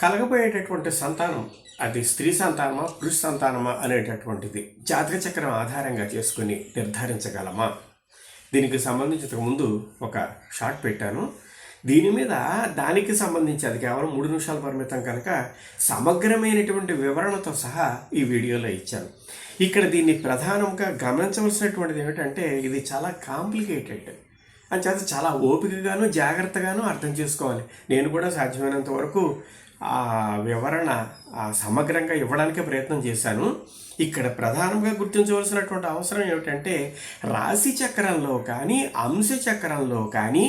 కలగబోయేటటువంటి సంతానం అది స్త్రీ సంతానమా పురుష సంతానమా అనేటటువంటిది జాతక చక్రం ఆధారంగా చేసుకుని నిర్ధారించగలమా? దీనికి సంబంధించి ముందు ఒక షార్ట్ పెట్టాను. దీని మీద దానికి సంబంధించి అది కేవలం మూడు నిమిషాల పరిమితం కనుక సమగ్రమైనటువంటి వివరణతో సహా ఈ వీడియోలో ఇచ్చాను. ఇక్కడ దీన్ని ప్రధానంగా గమనించవలసినటువంటిది ఏమిటంటే ఇది చాలా కాంప్లికేటెడ్. అంచేత చాలా ఓపికగాను జాగ్రత్తగాను అర్థం చేసుకోవాలి. నేను కూడా సాధ్యమైనంత వరకు ఆ వివరణ సమగ్రంగా ఇవ్వడానికే ప్రయత్నం చేశాను. ఇక్కడ ప్రధానంగా గుర్తించవలసినటువంటి అవసరం ఏమిటంటే రాశి చక్రంలో కానీ అంశ చక్రంలో కానీ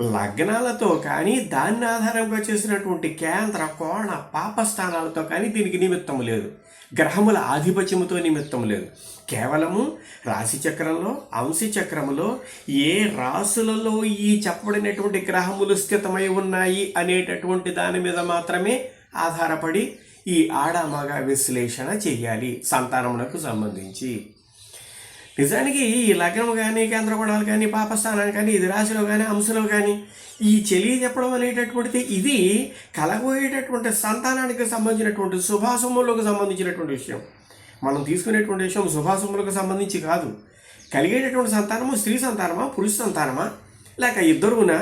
లగ్నాలతో కానీ దాన్ని ఆధారంగా చేసినటువంటి కేంద్ర కోణ పాపస్థానాలతో కానీ దీనికి నిమిత్తం లేదు. గ్రహముల ఆధిపత్యముతో నిమిత్తం లేదు. కేవలము రాశి చక్రంలో అంశ చక్రంలో ఏ రాసులలో ఈ చెప్పబడినటువంటి గ్రహములు స్థితమై ఉన్నాయి అనేటటువంటి దాని మీద మాత్రమే ఆధారపడి ఈ ఆడ విశ్లేషణ చేయాలి సంతానమునకు సంబంధించి. నిజానికి ఈ లగ్నం కానీ కేంద్రకోణాలు కానీ పాపస్థానాలు కానీ ఇది రాశిలో కానీ అంశలో కానీ ఈ చెలి చెప్పడం అనేటటువంటిది ఇది కలగబోయేటటువంటి సంతానానికి సంబంధించినటువంటి శుభాశుభములకు సంబంధించినటువంటి విషయం. మనం తీసుకునేటువంటి విషయం శుభాశుభములకు సంబంధించి కాదు. కలిగేటటువంటి సంతానము స్త్రీ సంతానమా పురుష సంతానమా లేక ఇద్దరునా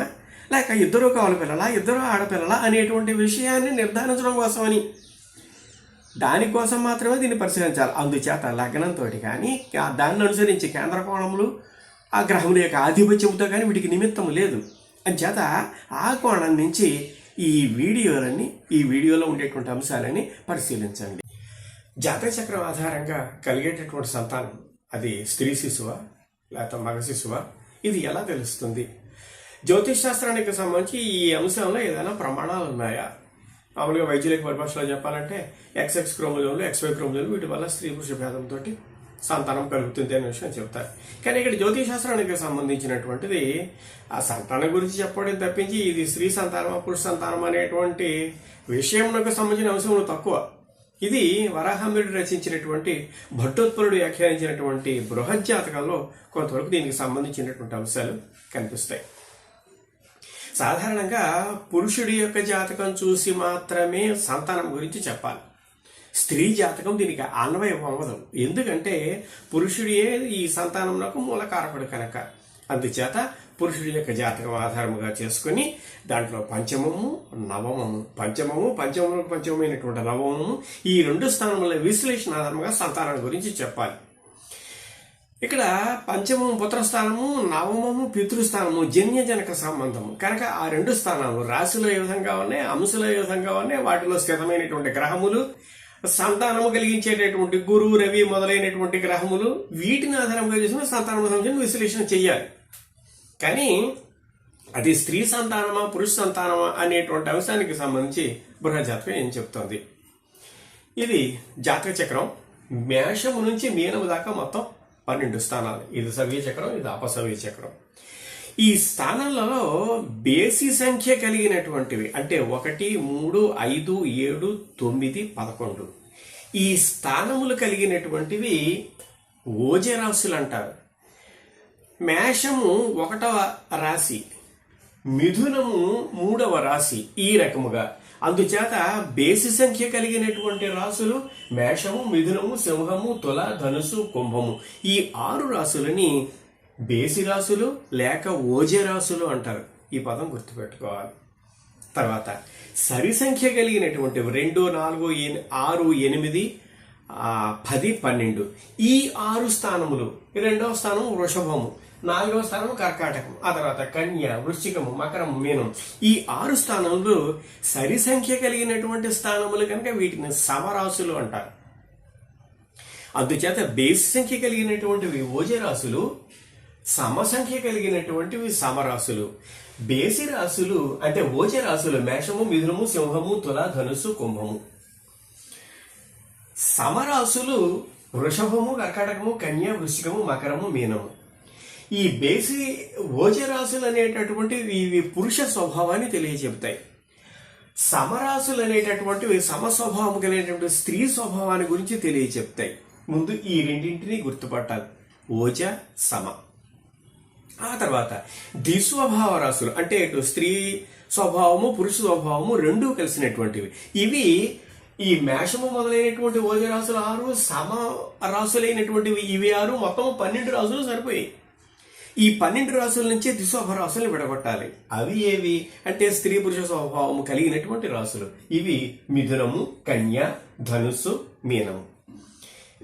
లేక ఇద్దరు కావాలి పిల్లలా ఇద్దరు ఆడపిల్లలా అనేటువంటి విషయాన్ని నిర్ధారించడం కోసమని దానికోసం మాత్రమే దీన్ని పరిశీలించాలి. అందుచేత లగ్నంతో కానీ దాన్ని అనుసరించి కేంద్ర కోణములు ఆ గ్రహముల యొక్క ఆధిపత్యంతో కానీ వీటికి నిమిత్తం లేదు. అంచేత ఆ కోణం నుంచి ఈ వీడియోలన్నీ ఈ వీడియోలో ఉండేటువంటి అంశాలని పరిశీలించండి. జాతక చక్రం ఆధారంగా కలిగేటటువంటి సంతానం అది స్త్రీ శిశువ లేకపోతే మగ శిశువ? ఇది ఎలా తెలుస్తుంది? జ్యోతిష్ శాస్త్రానికి సంబంధించి ఈ అంశంలో ఏదైనా ప్రమాణాలు ఉన్నాయా? మామూలుగా వైద్యులకు పరిభాషలో చెప్పాలంటే ఎక్స్ఎక్స్ క్రోమోజోన్లు ఎక్స్వై క్రోమోజోన్లు వీటి వల్ల స్త్రీ పురుష భేదంతో సంతానం కలుగుతుంది అనే విషయం చెప్తారు కానీ ఇక్కడ జ్యోతిష్శాస్త్రానికి సంబంధించినటువంటిది ఆ సంతానం గురించి చెప్పడం తప్పించి ఇది స్త్రీ సంతానమా పురుష సంతానం అనేటువంటి విషయంకు సంబంధించిన అంశంలో తక్కువ. ఇది వరాహంబుడు రచించినటువంటి భట్టోత్పలుడు వ్యాఖ్యానించినటువంటి బృహజ్జాతకంలో కొంతవరకు దీనికి సంబంధించినటువంటి అంశాలు కనిపిస్తాయి. సాధారణంగా పురుషుడి యొక్క జాతకం చూసి మాత్రమే సంతానం గురించి చెప్పాలి. స్త్రీ జాతకం దీనికి అన్వయం అవ్వదు ఎందుకంటే పురుషుడియే ఈ సంతానంలో మూలకారకుడు కనుక. అందుచేత పురుషుడి యొక్క జాతకం ఆధారముగా చేసుకుని దాంట్లో పంచమము నవమము పంచమము పంచమము పంచమైనటువంటి నవమము ఈ రెండు స్థానముల విశ్లేషణ ఆధారంగా సంతానం గురించి చెప్పాలి. ఇక్కడ పంచమము పుత్రస్థానము నవమము పితృస్థానము జన్యజనక సంబంధము. కనుక ఆ రెండు స్థానాలు రాశులు ఏ విధంగా ఉన్నాయి అంశలో ఏ విధంగా ఉన్నాయి వాటిలో స్థితమైనటువంటి గ్రహములు సంతానము కలిగించేటటువంటి గురువు రవి మొదలైనటువంటి గ్రహములు వీటిని ఆధారంగా చేసుకుని సంతానము సంబంధించిన విశ్లేషణ చేయాలి కానీ అది స్త్రీ సంతానమా పురుష సంతానమా అనేటువంటి అంశానికి సంబంధించి బృహజాతకం ఏం చెప్తోంది? ఇది జాతక చక్రం. మేషము నుంచి మీనము దాకా మొత్తం పన్నెండు స్థానాలు. ఇది సవ్య చక్రం ఇది అపసవ్య చక్రం. ఈ స్థానాలలో బేసి సంఖ్య కలిగినటువంటివి అంటే ఒకటి మూడు ఐదు ఏడు తొమ్మిది పదకొండు. ఈ స్థానములు కలిగినటువంటివి ఓజరాశులు అంటారు మేషము ఒకటవ రాశి మిథునము మూడవ రాశి ఈ రకముగా. అందుచేత బేసి సంఖ్య కలిగినటువంటి రాసులు మేషము మిథునము సింహము తుల ధనుసు కుంభము. ఈ ఆరు రాసులని బేసి రాసులు లేక ఓజే రాసులు అంటారు. ఈ పదం గుర్తుపెట్టుకోవాలి. తర్వాత సరి సంఖ్య కలిగినటువంటి రెండు నాలుగు ఎన్- ఆరు ఎనిమిది పది పన్నెండు. ఈ ఆరు స్థానములు రెండవ స్థానం వృషభము. నాలుగవ స్థానం కర్కాటకం ఆ తర్వాత కన్య వృశ్చికము మకరం మీనం ఈ ఆరు స్థానములు సరి సంఖ్య కలిగినటువంటి స్థానములు కనుక వీటిని సమరాశులు అంటారు. అందుచేత బేస్ సంఖ్య కలిగినటువంటివి ఓజరాశులు సమసంఖ్య కలిగినటువంటివి సమరాశులు. బేసి రాశులు అంటే ఓజ రాశులు మేషము మిథునము సింహము తుల ధనుసు కుంభము. సమరాశులు వృషభము కర్కాటకము కన్య వృశ్చికము మకరము మీనము. ఈ బేసి ఓజరాశులు అనేటటువంటివి ఇవి పురుష స్వభావాన్ని తెలియజెప్తాయి సమరాశులు అనేటటువంటివి సమస్వభావం కలిగినటువంటి స్త్రీ స్వభావాన్ని గురించి తెలియచెప్తాయి. ముందు ఈ రెండింటిని గుర్తుపట్టాలి. ఓజ సమ. ఆ తర్వాత ద్విస్వభావ రాశులు. అంటే ఇటు స్త్రీ స్వభావము పురుష స్వభావము రెండూ కలిసినటువంటివి. ఇవి ఈ మేషము మొదలైనటువంటి ఓజరాశులు ఆరు సమ రాశులైనటువంటివి ఇవి ఆరు మొత్తం పన్నెండు రాశులు సరిపోయాయి. ఈ పన్నెండు రాసుల నుంచే ద్విస్వభ రాశులను విడగొట్టాలి. అవి ఏవి? అంటే స్త్రీ పురుష స్వభావము కలిగినటువంటి రాసులు. ఇవి మిథునము కన్య ధనుస్సు మీనము.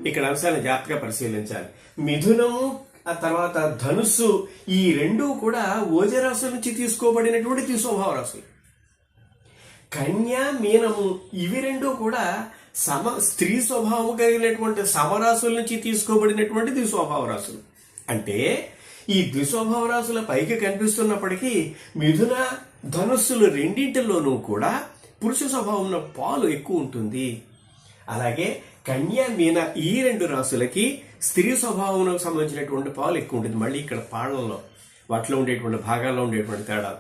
ఇక్కడ అంశాలను జాగ్రత్తగా పరిశీలించాలి. మిథునము ఆ తర్వాత ధనుస్సు ఈ రెండు కూడా ఓజరాశుల నుంచి తీసుకోబడినటువంటి ద్విస్వభావ రాశులు కన్య మీనము ఇవి రెండు కూడా సమ స్త్రీ స్వభావం కలిగినటువంటి సమరాశుల నుంచి తీసుకోబడినటువంటి ద్విస్వభావ రాశులు అంటే ఈ ద్విస్వభావ రాశుల పైకి కనిపిస్తున్నప్పటికీ మిథున ధనుస్సులు రెండింటిలోనూ కూడా పురుష స్వభావం ఉన్న పాలు ఎక్కువ ఉంటుంది. అలాగే కన్యా మీన ఈ రెండు రాశులకి స్త్రీ స్వభావంలో సంబంధించినటువంటి పాలు ఎక్కువ ఉంటుంది. మళ్ళీ ఇక్కడ పాళ్ళలో వాటిలో ఉండేటువంటి భాగాల్లో ఉండేటువంటి తేడా.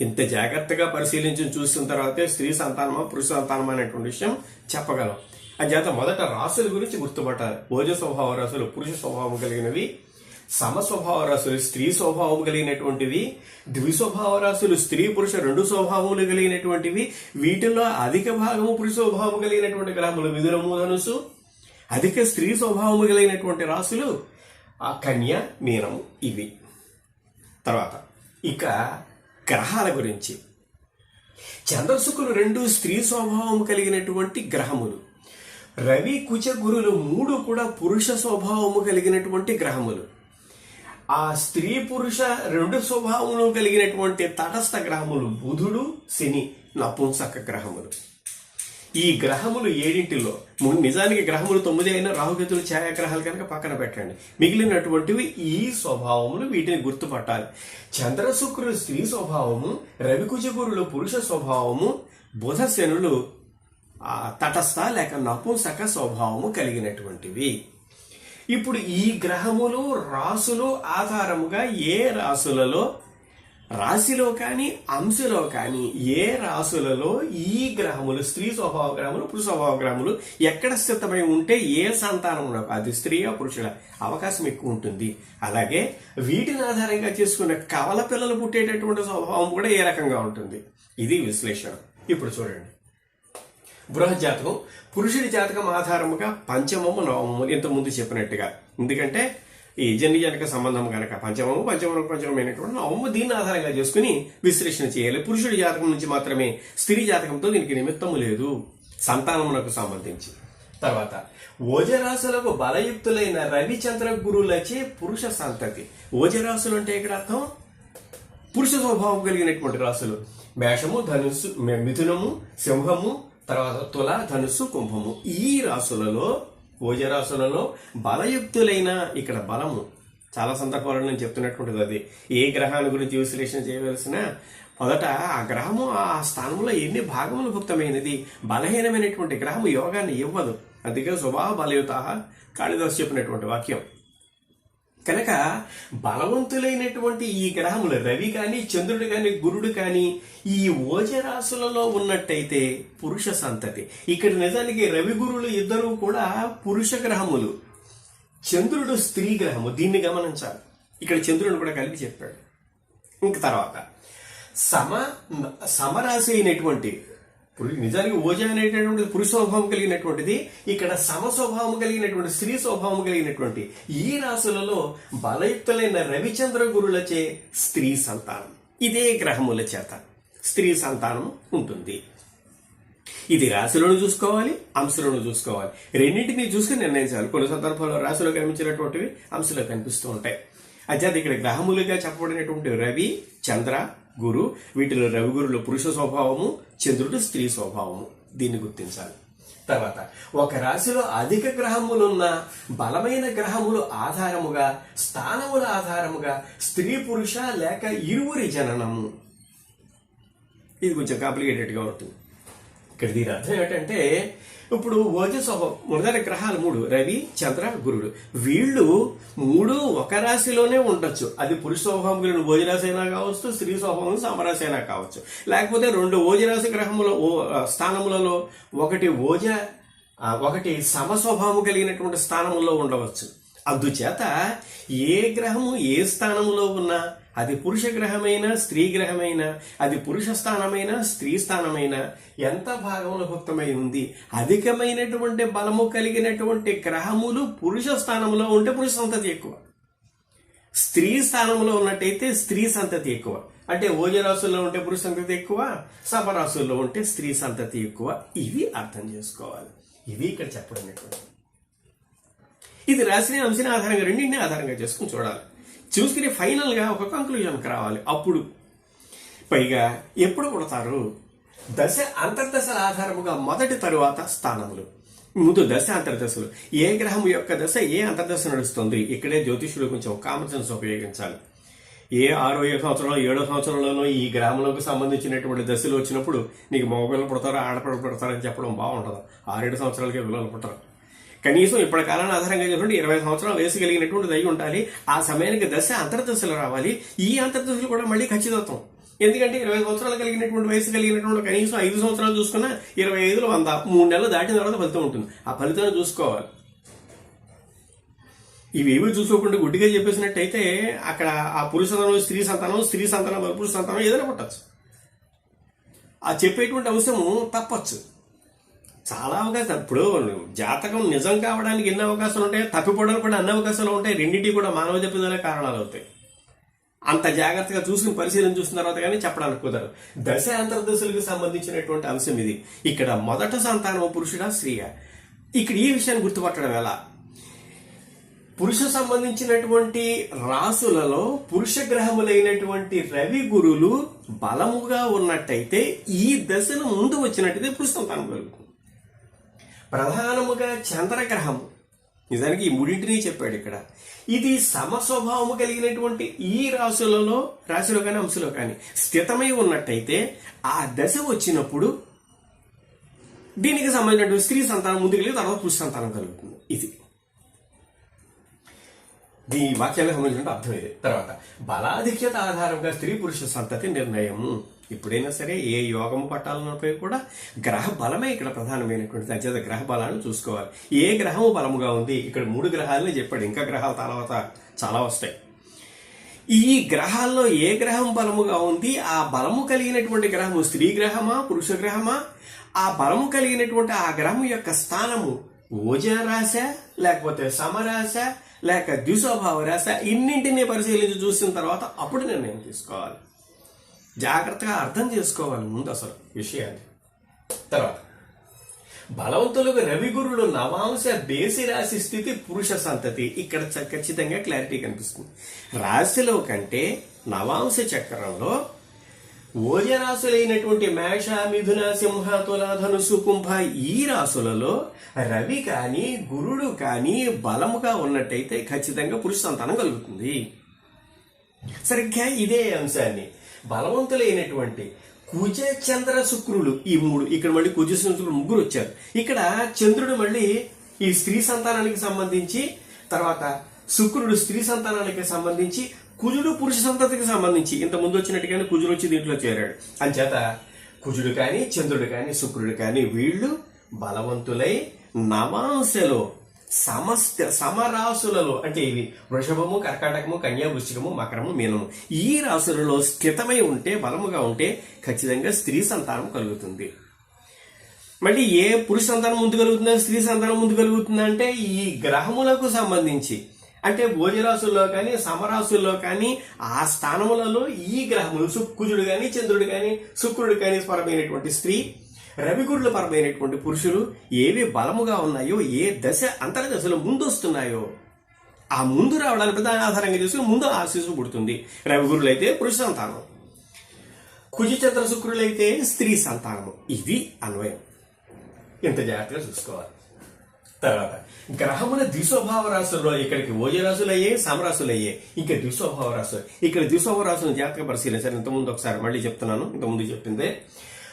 ఇంత జాగ్రత్తగా పరిశీలించి చూసిన తర్వాతే స్త్రీ సంతానమా పురుష సంతానమా అనేటువంటి విషయం చెప్పగలం. అంచేత మొదట రాసుల గురించి గుర్తుపట్టాలి. భోజ స్వభావ రాసులు పురుష స్వభావం కలిగినవి సమ స్వభావ రాశులు స్త్రీ స్వభావం కలిగినటువంటివి ద్విస్వభావ రాశులు స్త్రీ పురుష రెండు స్వభావములు కలిగినటువంటివి వీటిల్లో అధిక భాగము పురుష స్వభావం కలిగినటువంటి గ్రహములు మిథునము ధనుసు. అధిక స్త్రీ స్వభావము కలిగినటువంటి రాశులు ఆ కన్య మీనము ఇవి. తర్వాత ఇక గ్రహాల గురించి. చంద్రశుకులు రెండు స్త్రీ స్వభావం కలిగినటువంటి గ్రహములు. రవి కుచ గురులు మూడు కూడా పురుష స్వభావము కలిగినటువంటి గ్రహములు. ఆ స్త్రీ పురుష రెండు స్వభావములు కలిగినటువంటి తటస్థ గ్రహములు బుధుడు శని నపుంసక గ్రహములు. ఈ గ్రహములు ఏడింటిలో నిజానికి గ్రహములు తొమ్మిది అయినా రాహుకేతులు ఛాయాగ్రహాలు కనుక పక్కన పెట్టండి. మిగిలినటువంటివి ఈ స్వభావములు వీటిని గుర్తుపట్టాలి. చంద్రశుక్రులు స్త్రీ స్వభావము రవికుజగురులు పురుష స్వభావము బుధ శనులు ఆ తటస్థ లేక నపుంసక స్వభావము కలిగినటువంటివి. ఇప్పుడు ఈ గ్రహములు రాసులు ఆధారముగా ఏ రాసులలో? రాశిలో కానీ అంశలో కానీ ఏ రాసులలో ఈ గ్రహములు స్త్రీ స్వభావ గ్రహములు పురుష స్వభావ గ్రహములు ఎక్కడ స్థితమై ఉంటే ఏ సంతానం అది స్త్రీయా పురుషుల అవకాశం ఎక్కువ ఉంటుంది. అలాగే వీటిని ఆధారంగా చేసుకున్న కవల పిల్లలు పుట్టేటటువంటి స్వభావం కూడా ఏ రకంగా ఉంటుంది? ఇది విశ్లేషణ. ఇప్పుడు చూడండి. బృహజాతకం. పురుషుడి జాతకం ఆధారముగా పంచమము నవమము ఇంతకుముందు చెప్పినట్టుగా. ఎందుకంటే ఈ జన్యజనక సంబంధం కనుక పంచమము పంచమము పంచమమైనటువంటి నవము దీన్ని ఆధారంగా చేసుకుని విశ్లేషణ చేయాలి. పురుషుడి జాతకం నుంచి మాత్రమే స్త్రీ జాతకంతో దీనికి నిమిత్తము లేదు. సంతానమునకు సంబంధించి. తర్వాత ఓజరాశులకు బలయుక్తులైన రవిచంద్ర గురులచే పురుష సంతతి. ఓజరాశులు అంటే ఇక్కడ అర్థం? పురుష స్వభావం కలిగినటువంటి రాశులు మేషము ధనుస్సు మిథునము సింహము తర్వాత తుల ధనుస్సు కుంభము. ఈ రాసులలో భోజరాసులలో బలయుక్తులైన ఇక్కడ బలము. చాలా సందర్భాలలో నేను చెప్తున్నటువంటిది అది. ఏ గ్రహాల గురించి విశ్లేషణ చేయవలసిన? మొదట ఆ గ్రహము ఆ స్థానంలో ఎన్ని భాగములు భుక్తమైనది? బలహీనమైనటువంటి గ్రహము యోగాన్ని ఇవ్వదు. అందుకే స్వభావ బలయుత కాళిదాసు చెప్పినటువంటి వాక్యం. కనుక బలవంతులైనటువంటి ఈ గ్రహములు రవి కానీ చంద్రుడు కానీ గురుడు కానీ ఈ ఓజరాశులలో ఉన్నట్టయితే పురుష సంతతి. ఇక్కడ నిజానికి రవి గురులు ఇద్దరు కూడా పురుష గ్రహములు. చంద్రుడు స్త్రీ గ్రహము. దీన్ని గమనించాలి. ఇక్కడ చంద్రుడు కూడా కలిపి చెప్పాడు. ఇంక తర్వాత సమ సమరాశి అయినటువంటి నిజానికి ఓజ అనేటటువంటి పురుష స్వభావం కలిగినటువంటిది ఇక్కడ సమ స్వభావం కలిగినటువంటి స్త్రీ స్వభావం కలిగినటువంటి ఈ రాశులలో బలయుక్తులైన రవిచంద్ర గురులచే స్త్రీ సంతానం. ఇదే గ్రహముల చేత స్త్రీ సంతానం ఉంటుంది. ఇది రాశులను చూసుకోవాలి అంశలను చూసుకోవాలి. రెండింటినీ చూసుకుని నిర్ణయించాలి. కొన్ని సందర్భాల్లో రాశిలో కనిపించినటువంటివి అంశలో కనిపిస్తూ ఉంటాయి. అయితే ఇక్కడ గ్రహములుగా చెప్పబడినటువంటి రవి చంద్ర గురు వీటిలో రవి గురులు పురుష స్వభావము చంద్రుడు స్త్రీ స్వభావము. దీన్ని గుర్తించాలి. తర్వాత ఒక రాశిలో అధిక గ్రహములున్న బలమైన గ్రహములు ఆధారముగా స్థానముల ఆధారముగా స్త్రీ పురుష లేక ఇరువురి జననము. ఇది కొంచెం కాంప్లికేటెడ్గా ఉంటుంది. ఇక్కడ దీని అర్థం ఏంటంటే ఇప్పుడు ఓజ మొదటి గ్రహాలు మూడు రవి చంద్ర గురుడు. వీళ్ళు మూడు ఒక రాశిలోనే ఉండొచ్చు. అది పురుష స్వభావం కలిగిన ఓజరాశి అయినా కావచ్చు స్త్రీ స్వభావం సమరాశి అయినా కావచ్చు. లేకపోతే రెండు ఓజరాశి గ్రహముల ఓ- స్థానములలో ఒకటి ఓజ ఒకటి సమ స్వభావం కలిగినటువంటి స్థానంలో ఉండవచ్చు. అందుచేత ఏ గ్రహము ఏ స్థానంలో ఉన్నా అది పురుష గ్రహమైన స్త్రీ గ్రహమైన అది పురుష స్థానమైన స్త్రీ స్థానమైన ఎంత భాగంలో భక్తమై ఉంది? అధికమైనటువంటి బలము కలిగినటువంటి గ్రహములు పురుష స్థానంలో ఉంటే పురుష సంతతి ఎక్కువ. స్త్రీ స్థానంలో ఉన్నట్టయితే స్త్రీ సంతతి ఎక్కువ. అంటే ఓజరాశుల్లో ఉంటే పురుష సంతతి ఎక్కువ సపరాశుల్లో ఉంటే స్త్రీ సంతతి ఎక్కువ. ఇవి అర్థం చేసుకోవాలి. ఇవి ఇక్కడ చెప్పడం ఇది రాసిన అంశని ఆధారంగా రెండింటిని ఆధారంగా చేసుకుని చూడాలి. చూసుకుని ఫైనల్గా ఒక కంక్లూజన్కి రావాలి. అప్పుడు పైగా ఎప్పుడు కొడతారు? దశ అంతర్దశల ఆధారముగా మొదటి తరువాత స్థానములు. ముందు దశ అంతర్దశలు. ఏ గ్రహం యొక్క దశ ఏ అంతర్దశ నడుస్తుంది? ఇక్కడే జ్యోతిషుడు కొంచెం కామన్ సెన్స్ ఉపయోగించాలి. ఏ ఆరో ఏ సంవత్సరంలో ఏడో సంవత్సరంలోనో ఈ గ్రామంలోకి సంబంధించినటువంటి దశలు వచ్చినప్పుడు నీకు మగపిల్లలు పుడతారు ఆడపిల్లలు పుడతారని చెప్పడం బాగుంటుంది ఆరేడు సంవత్సరాలకే పిల్లలు పుట్టరు. కనీసం ఇప్పటి కాలాన్ని ఆధారంగా చేసుకుంటే ఇరవై సంవత్సరాలు వయసు కలిగినటువంటి దయ ఉండాలి. ఆ సమయానికి దశ అంతర్దశలు రావాలి. ఈ అంతర్దశలు కూడా మళ్ళీ ఖచ్చితత్వం. ఎందుకంటే ఇరవై సంవత్సరాలు కలిగినటువంటి వయసు కలిగినటువంటి కనీసం ఐదు సంవత్సరాలు చూసుకున్నా ఇరవై ఐదులో వంద మూడు నెలలు దాటిన తర్వాత ఫలితం ఉంటుంది. ఆ ఫలితాన్ని చూసుకోవాలి. ఇవేవి చూసుకోకుండా గుడ్డిగా చెప్పేసినట్టయితే అక్కడ ఆ పురుష సంతానం స్త్రీ సంతానం స్త్రీ సంతానం పురుష సంతానం ఏదైనా పుట్టచ్చు. ఆ చెప్పేటువంటి అంశము తప్పచ్చు. చాలా అవకాశాలు. ఇప్పుడు జాతకం నిజం కావడానికి ఎన్ని అవకాశాలు ఉంటాయి తప్పిపోవడానికి కూడా అన్ని అవకాశాలు ఉంటాయి. రెండింటి కూడా మానవ తప్పిదాలే కారణాలు అవుతాయి. అంత జాగ్రత్తగా చూసుకుని పరిశీలన చూసిన తర్వాత కానీ చెప్పడానికి కుదరదు. దశ అంతర్దశలకు సంబంధించినటువంటి అంశం ఇది. ఇక్కడ మొదట సంతానం పురుషుడా స్త్రీయా? ఇక్కడ ఈ విషయాన్ని గుర్తుపట్టడం ఎలా? పురుష సంబంధించినటువంటి రాసులలో పురుష గ్రహములైనటువంటి రవి గురులు బలముగా ఉన్నట్టయితే ఈ దశను ముందు వచ్చినట్టయితే పురుష సంతానం కలుగుతుంది. ప్రధానముగా చంద్రగ్రహం. నిజానికి ఈ మూడింటిని చెప్పాడు ఇక్కడ. ఇది సమస్వభావము కలిగినటువంటి ఈ రాశులలో రాశిలో కానీ అంశలో కానీ స్థితమై ఉన్నట్టయితే ఆ దశ వచ్చినప్పుడు దీనికి సంబంధించినటువంటి స్త్రీ సంతానం ముందుకు వెళ్ళి తర్వాత పురుష సంతానం కలుగుతుంది. ఇది. దీని వాక్యాలకు సంబంధించిన అర్థం ఇది. తర్వాత బలాధిక్యత ఆధారంగా స్త్రీ పురుష సంతతి నిర్ణయము. ఎప్పుడైనా సరే ఏ యోగము పట్టాలన్నపై కూడా గ్రహ బలమే ఇక్కడ ప్రధానమైనటువంటి అంచేత గ్రహ బలాన్ని చూసుకోవాలి. ఏ గ్రహము బలముగా ఉంది? ఇక్కడ మూడు గ్రహాలనే చెప్పాడు. ఇంకా గ్రహాల తర్వాత చాలా వస్తాయి. ఈ గ్రహాల్లో ఏ గ్రహం బలముగా ఉంది? ఆ బలము కలిగినటువంటి గ్రహము స్త్రీ గ్రహమా పురుష గ్రహమా? ఆ బలము కలిగినటువంటి ఆ గ్రహం యొక్క స్థానము ఓజా రాశ లేకపోతే సమరాశ లేక ద్విస్వభావ రాశ ఇన్నింటినీ పరిశీలించి చూసిన తర్వాత అప్పుడు నిర్ణయం తీసుకోవాలి. జాగ్రత్తగా అర్థం చేసుకోవాలి ముందు అసలు విషయాన్ని. తర్వాత బలవంతులకు రవిగురులు నవాంశ బేసి రాశి స్థితి పురుష సంతతి. ఇక్కడ చ- ఖచ్చితంగా క్లారిటీ కనిపిస్తుంది. రాశిలో కంటే నవాంశ చక్రంలో ఓజరాశులైనటువంటి మేష మిథున సింహ తుల ధనుసు కుంభ ఈ రాశులలో రవి కానీ గురుడు కానీ బలముగా ఉన్నట్టయితే ఖచ్చితంగా పురుష సంతానం కలుగుతుంది. సరిగ్గా ఇదే అంశాన్ని బలవంతులైనటువంటి కుజ చంద్ర శుక్రులు ఈ మూడు. ఇక్కడ మళ్ళీ కుజ శుక్రులు ముగ్గురు వచ్చారు. ఇక్కడ చంద్రుడు మళ్ళీ ఈ స్త్రీ సంతానానికి సంబంధించి తర్వాత శుక్రుడు స్త్రీ సంతానానికి సంబంధించి కుజుడు పురుష సంతతికి సంబంధించి. ఇంత ముందు వచ్చినట్టుగానే కుజుడు వచ్చి దీంట్లో చేరాడు. అంచేత కుజుడు కానీ చంద్రుడు కానీ శుక్రుడు కానీ వీళ్ళు బలవంతులై నవాంశలో సమస్త సమరాశులలో అంటే ఇవి వృషభము కర్కాటకము కన్యా వృశ్చికము మకరము మీనము. ఈ రాశులలో స్థితమై ఉంటే బలముగా ఉంటే ఖచ్చితంగా స్త్రీ సంతానం కలుగుతుంది. మళ్ళీ ఏ పురుష సంతానం ముందు కలుగుతుందా స్త్రీ సంతానం ముందు కలుగుతుందా అంటే ఈ గ్రహములకు సంబంధించి. అంటే భోజరాశుల్లో కానీ సమరాశుల్లో కానీ ఆ స్థానములలో ఈ గ్రహములు శుక్రుడు కుజుడు కానీ చంద్రుడు కానీ శుక్రుడు కానీ స్వరమైనటువంటి స్త్రీ రవిగురుల పరమైనటువంటి పురుషులు ఏవి బలముగా ఉన్నాయో ఏ దశ అంతర్దశలో ముందు వస్తున్నాయో ఆ ముందు రావడానికి ప్రధాన ఆధారంగా చేసుకుని ముందు ఆశీస్సు పుడుతుంది. రవిగురులు అయితే పురుష సంతానం. కుజిచంద్ర శుక్రులైతే స్త్రీ సంతానము. ఇది అన్వయం. ఇంత జాగ్రత్తగా చూసుకోవాలి. తర్వాత గ్రహముల ద్విస్వభావ రాశుల్లో ఇక్కడికి ఓజ రాశులు అయ్యాయి సమరాశులు అయ్యాయి ఇంకా ద్విస్వభావ రాశులు. ఇక్కడ ద్విస్వభావ రాశులను జాగ్రత్తగా పరిశీలించారు ఇంతకుముందు ఒకసారి మళ్ళీ చెప్తున్నాను. ఇంతకుముందు చెప్పిందే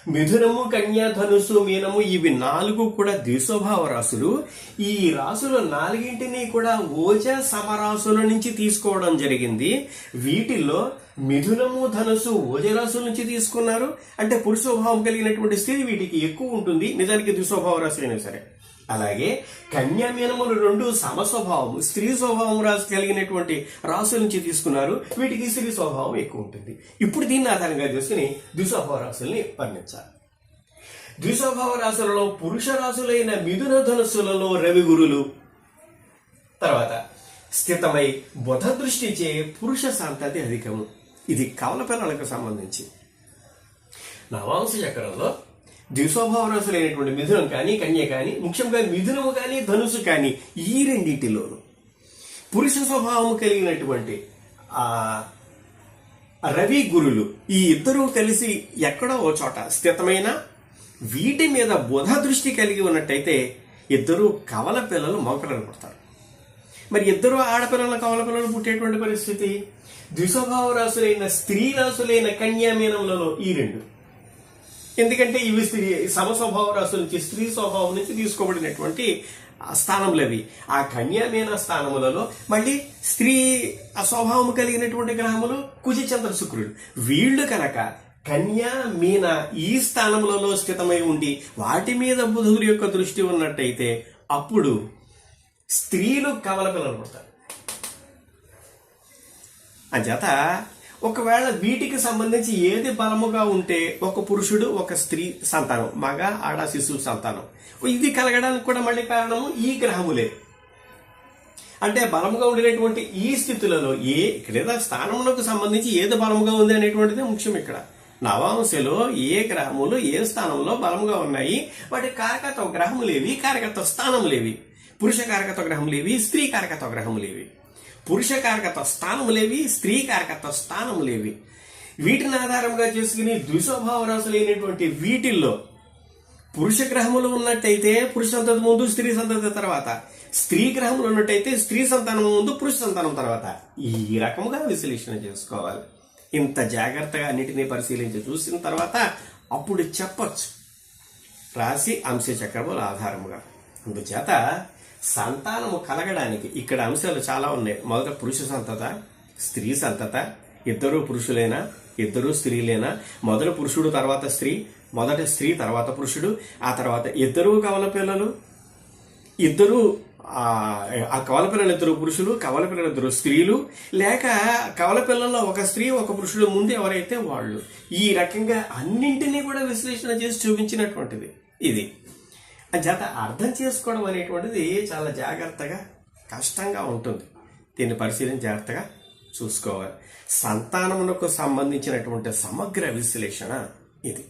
మిథునము కన్యాధనుసు మీనము ఇవి నాలుగు కూడా ద్విస్వభావ రాశులు. ఈ రాశులు నాలుగింటిని కూడా ఓజ సమరాశుల నుంచి తీసుకోవడం జరిగింది. వీటిల్లో మిథునము ధనుసు ఓజరాశుల నుంచి తీసుకున్నారు. అంటే పురుష స్వభావం కలిగినటువంటి స్థితి వీటికి ఎక్కువ ఉంటుంది. నిజానికి ద్విస్వభావ రాశి అయినా సరే. అలాగే కన్యామీనములు రెండు సమస్వభావం స్త్రీ స్వభావం రాశి కలిగినటువంటి రాసుల నుంచి తీసుకున్నారు. వీటికి స్త్రీ స్వభావం ఎక్కువ ఉంటుంది. ఇప్పుడు దీన్ని ఆధారంగా చేసుకుని ద్విస్వభావ రాసుల్ని వర్ణించాలి. ద్విస్వభావ రాసులలో పురుష రాసులైన మిథున ధనుస్సులలో రవి గురులు. తర్వాత స్థితమై బుధ దృష్టిచే పురుష సంతతి అధికము. ఇది కవల పిల్లలకు సంబంధించి. నవాంశ చక్రంలో ద్విస్వభావ రాశులైనటువంటి మిథునం కానీ కన్య కానీ ముఖ్యంగా మిథునము కానీ ధనుసు కానీ ఈ రెండింటిలోను పురుష స్వభావం కలిగినటువంటి ఆ రవి గురులు ఈ ఇద్దరూ కలిసి ఎక్కడో ఓ చోట స్థితమైన వీటి మీద బుధ దృష్టి కలిగి ఉన్నట్టయితే ఇద్దరు కవల పిల్లలు మగపిల్లలు పుడతారు. మరి ఇద్దరు ఆడపిల్లల కవల పిల్లలు పుట్టేటువంటి పరిస్థితి? ద్విస్వభావ రాసులైన స్త్రీ రాసులైన కన్యామీనములలో ఈ రెండు. ఎందుకంటే ఇవి స్త్రీ సమస్వభావ రాశుల నుంచి స్త్రీ స్వభావం నుంచి తీసుకోబడినటువంటి ఆ స్థానములు అవి. ఆ కన్యామీన స్థానములలో మళ్ళీ స్త్రీ ఆ స్వభావం కలిగినటువంటి గ్రహములు కుజి చంద్ర శుక్రుడు. వీళ్ళు కనుక కన్యా మీన ఈ స్థానములలో స్థితమై ఉండి వాటి మీద బుధుడు యొక్క దృష్టి ఉన్నట్టయితే అప్పుడు స్త్రీలు కవల పిల్లలు పుడతారు. అంచేత ఒకవేళ వీటికి సంబంధించి ఏది బలముగా ఉంటే ఒక పురుషుడు ఒక స్త్రీ సంతానం మగ ఆడ శిశువు సంతానం. ఇది కలగడానికి కూడా మళ్ళీ కారణము ఈ గ్రహములే. అంటే బలముగా ఉండేటువంటి ఈ స్థితులలో ఏ ఇక్కడ స్థానములకు సంబంధించి ఏది బలముగా ఉంది అనేటువంటిది ముఖ్యం ఇక్కడ. నవాంశలో ఏ గ్రహములు ఏ స్థానంలో బలముగా ఉన్నాయి? వాటి కారకత్వ గ్రహములేవి కారకత్వ స్థానములేవి పురుష కారకత్వ గ్రహములేవి స్త్రీ కారకత్వ గ్రహములేవి పురుష కారకత్వ స్థానములేవి స్త్రీ కారకత్వ స్థానములేవి వీటిని ఆధారంగా చేసుకుని ద్విస్వభావ రాసులైనటువంటి వీటిల్లో పురుష గ్రహములు ఉన్నట్టయితే పురుష సంతతి ముందు స్త్రీ సంతతి తర్వాత. స్త్రీ గ్రహములు ఉన్నట్టయితే స్త్రీ సంతానం ముందు పురుష సంతానం తర్వాత. ఈ రకముగా విశ్లేషణ చేసుకోవాలి. ఇంత జాగ్రత్తగా అన్నిటినీ పరిశీలించి చూసిన తర్వాత అప్పుడు చెప్పచ్చు. రాశి అంశ చక్రముల ఆధారముగా. అందుచేత సంతానము కలగడానికి ఇక్కడ అంశాలు చాలా ఉన్నాయి. మొదట పురుష సంతత స్త్రీ సంతత ఇద్దరు పురుషులైనా ఇద్దరు స్త్రీలేనా మొదట పురుషుడు తర్వాత స్త్రీ మొదట స్త్రీ తర్వాత పురుషుడు ఆ తర్వాత ఇద్దరు కవల పిల్లలు ఇద్దరు ఆ ఆ కవల పిల్లలు ఇద్దరు పురుషులు కవల పిల్లలు ఇద్దరు స్త్రీలు లేక కవల పిల్లల్లో ఒక స్త్రీ ఒక పురుషుడు ముందు ఎవరైతే వాళ్ళు ఈ రకంగా అన్నింటినీ కూడా విశ్లేషణ చేసి చూపించినటువంటిది ఇది. చేత అర్థం చేసుకోవడం అనేటువంటిది చాలా జాగ్రత్తగా కష్టంగా ఉంటుంది. దీన్ని పరిశీలన జాగ్రత్తగా చూసుకోవాలి. సంతానమునకు సంబంధించినటువంటి సమగ్ర విశ్లేషణ ఇది.